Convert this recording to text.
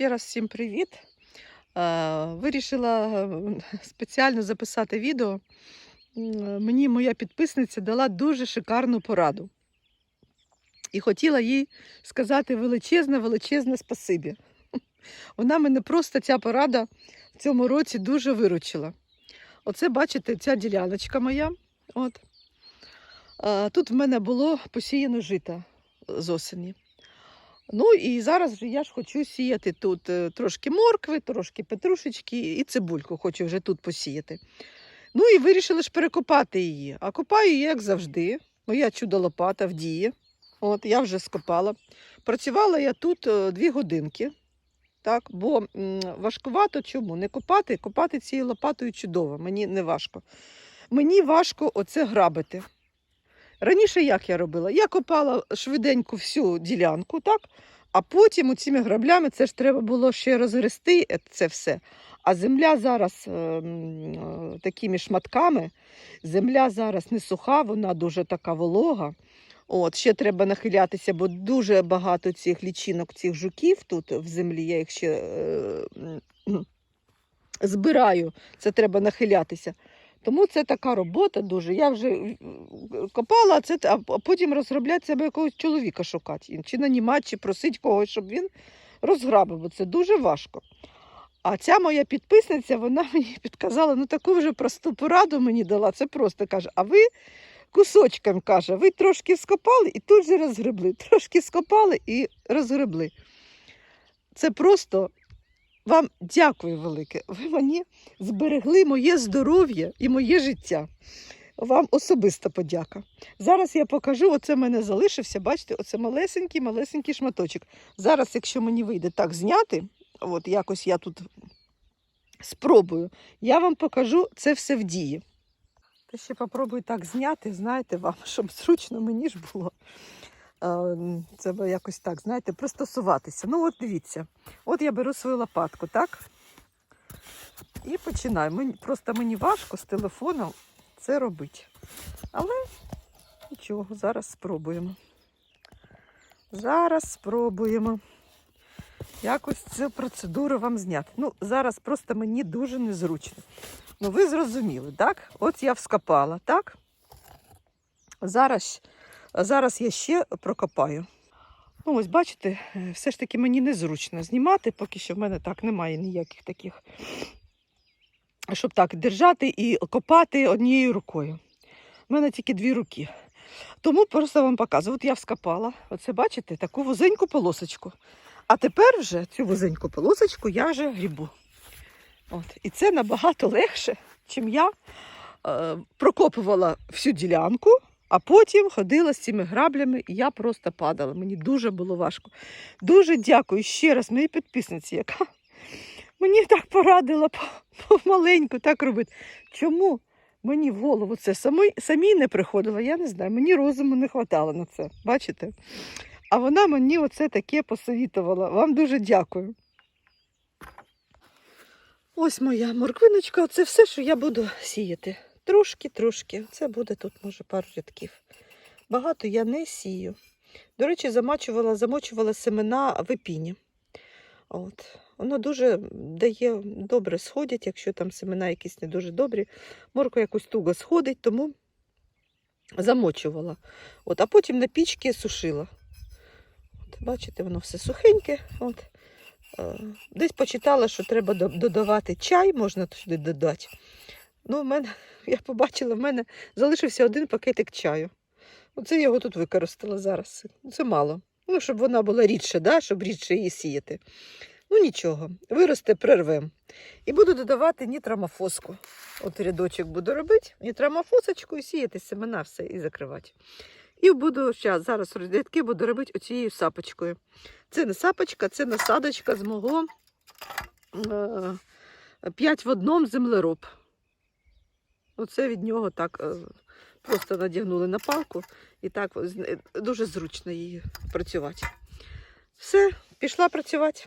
Ще раз всім привіт. Е, Вирішила спеціально записати відео. Мені моя підписниця дала дуже шикарну пораду. І хотіла їй сказати величезне, величезне спасибі. Вона мене просто ця порада в цьому році дуже виручила. Оце, бачите, ця діляночка моя. От. Е, Тут в мене було посіяно жита з осені. Ну і зараз вже я ж хочу сіяти тут е, трошки моркви, трошки петрушечки і цибульку хочу вже тут посіяти. Ну і вирішили ж перекопати її. А копаю її, як завжди. Моя чудо лопата в дії. От я вже скопала. Працювала я тут е, дві годинки. Так, бо важкувато чому? Не копати, копати цією лопатою чудово, мені не важко. Мені важко оце грабити. Раніше як я робила? Я копала швиденько всю ділянку, так? а потім цими граблями це ж треба було ще розгрести е, це все. А земля зараз е, е, такими шматками, земля зараз не суха, вона дуже така волога. От, ще треба нахилятися, бо дуже багато цих лічинок, цих жуків тут в землі. Я їх ще е, м, збираю. Це треба нахилятися. Тому це така робота дуже. Я вже е, копала, а це а потім розробляти себе якогось чоловіка шукати. Чи нанімати, чи просити когось, щоб він розграбив, бо це дуже важко. А ця моя підписниця, вона мені підказала, ну таку вже просту пораду мені дала. Це просто каже, а ви кусочком каже, ви трошки скопали і тут же розгребли. Трошки скопали і розгребли. Це просто вам дякую велике. Ви мені зберегли моє здоров'я і моє життя. Вам особиста подяка. Зараз я покажу, оце в мене залишився, бачите, оце малесенький, малесенький шматочок. Зараз, якщо мені вийде так зняти, от якось я тут спробую, я вам покажу це все в дії. Та ще попробую так зняти, знаєте, вам, щоб зручно мені ж було. Е, Це би якось так, знаєте, пристосуватися. Ну, от дивіться, от я беру свою лопатку, так? І починаю. Мені, просто мені важко з телефоном це робити. Але нічого, зараз спробуємо. Зараз спробуємо якось цю процедуру вам зняти. Ну, зараз просто мені дуже незручно. Ну, ви зрозуміли, так? От я вскопала, так? Зараз, зараз я ще прокопаю. Ну, ось бачите, е, все ж таки мені незручно знімати, поки що в мене так немає ніяких таких, щоб так держати і копати однією рукою. У мене тільки дві руки. Тому просто вам показую. От я вскопала, оце бачите, таку вузеньку полосочку. А тепер вже цю вузеньку полосочку я вже грібу. От. І це набагато легше, чим я е, прокопувала всю ділянку, а потім ходила з цими граблями, і я просто падала. Мені дуже було важко. Дуже дякую ще раз моїй підписниці, яка мені так порадила помаленьку так робити. Чому мені в голову це самій, самій не приходило? Я не знаю. Мені розуму не вистачало на це. Бачите? А вона мені оце таке посовітувала. Вам дуже дякую. Ось моя морквиночка, це все, що я буду сіяти. Трошки-трошки. Це буде тут, може, пару рядків. Багато я не сію. До речі, замачувала, замочувала семена в епіні. От. Воно дуже дає добре сходять, якщо там семена якісь не дуже добрі. Морква якось туго сходить, тому замочувала. От, а потім на пічці сушила. От, бачите, воно все сухеньке. От. Е, Десь почитала, що треба додавати чай, можна сюди додати. Ну, в мене, я побачила, в мене залишився один пакетик чаю. Оце я його тут використала зараз. Це мало. Ну, щоб вона була рідше, да? щоб рідше її сіяти. Ну нічого, виросте, прервем. І буду додавати нітрамофоску. От рядочок буду робити, нітрамофосочку і сіяти семена все і закривати. І буду щас, зараз рядки буду робити оцією сапочкою. Це не сапочка, це насадочка з мого е, 5 в одному землероб. Оце від нього так е, просто надягнули на палку і так е, дуже зручно її працювати. Все, пішла працювати.